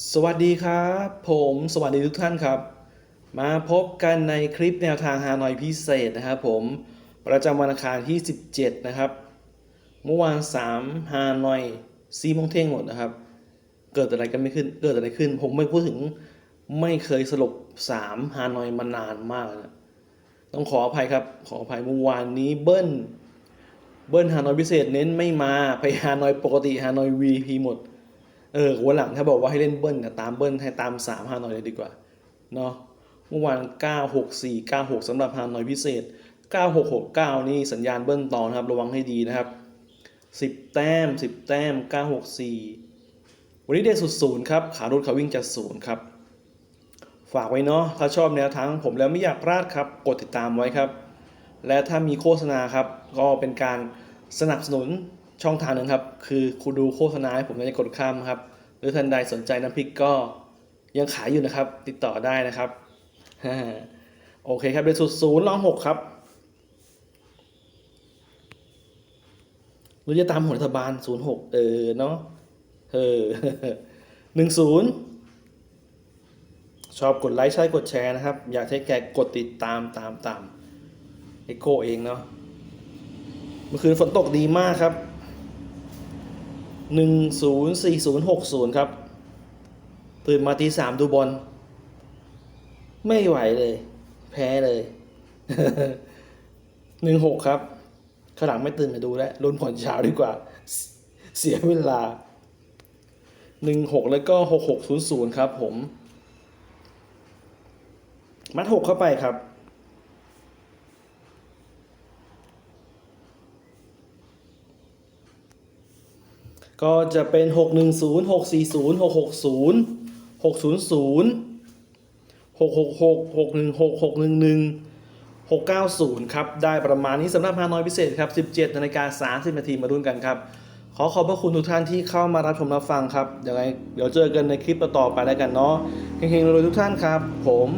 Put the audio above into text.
สวัสดีครับ ผมสวัสดีทุกท่านครับ มาพบกันในคลิปแนวทางฮานอยพิเศษนะครับผมประจำวันอังคารที่ 17 นะครับ เมื่อวาน3ฮานอยซีมงเท่งหมดนะครับ เกิดอะไรกันไม่ขึ้นเกิดอะไรขึ้น ผมไม่พูดถึงไม่เคยสรุป3ฮานอยมานานมากนะต้องขออภัยครับ ขออภัยเมื่อวานนี้เบิ้ลเบิ้ลฮานอยพิเศษเน้นไม่มาไปฮานอยปกติฮานอย VP หมด เออวันหลังถ้าบอกว่าให้เล่นเบิ้ลนะตามเบิ้ลให้ตาม3ฮานอยเลยดีกว่าเนาะเมื่อวาน 964 96สำหรับฮานอยพิเศษ 9669 นี่สัญญาณเบิ้ลต่อนะครับ ระวังให้ดีนะครับ 10 แต้ม 10 แต้ม 964 วันนี้เด่นสุดศูนย์ครับ ขารุดขาวิ่งจัดศูนย์ครับ ฝากไว้เนาะถ้าชอบแนวทางผมแล้วไม่อยากพลาดครับ กดติดตามไว้ครับ และถ้ามีโฆษณาครับ ก็เป็นการสนับสนุน ช่องทางหนึ่งครับ คือคุณดูโฆษณาให้ผมจะกดข้ามครับ หรือท่านใดสนใจน้ำพริกก็ยังขายอยู่นะครับ ติดต่อได้นะครับโอเคครับเป็นสุดศูนย์ลองหกครับหรือจะตามหัวรัฐบาลศูนย์หกเออเนาะเออหนึ่งศูนย์ชอบกดไลค์ใช่กดแชร์นะครับ อยากให้แกกดติดตามตามตามเอโกเองเนาะเมื่อคืนฝนตกดีมากครับ หนึ่งศูนย์สี่ศูนย์หกศูนย์ครับ ตื่นมาตีสามดูบอล ไม่ไหวเลย แพ้เลยหนึ่งหกครับข้างหลังไม่ตื่นมาดูแล้วลุ้นผลเช้าดีกว่า เสียเวลาหนึ่งหกแล้วก็หกหกศูนย์ศูนย์ครับผม มัดหกเข้าไปครับ ก็จะเป็นหกหนึ่งศูนย์หกสี่ศูนย์หกหกศูนย์หกศูนย์ศูนย์หกหกหกหกหนึ่งหกหก ก็จะเป็นึ่งหนึ่งหกเก้าศูนย์ครับ ได้ประมาณนี้สำหรับฮานอยพิเศษครับสิบเจ็ดนาฬิกาสามสิบนาทีมาดุนกันครับ ขอขอบพระคุณทุกท่านที่เข้ามารับชมรับฟังครับยังไงเดี๋ยวเจอกันในคลิปต่อไปแล้วกันเนาะเฮงๆรวยๆทุกท่านครับ ผม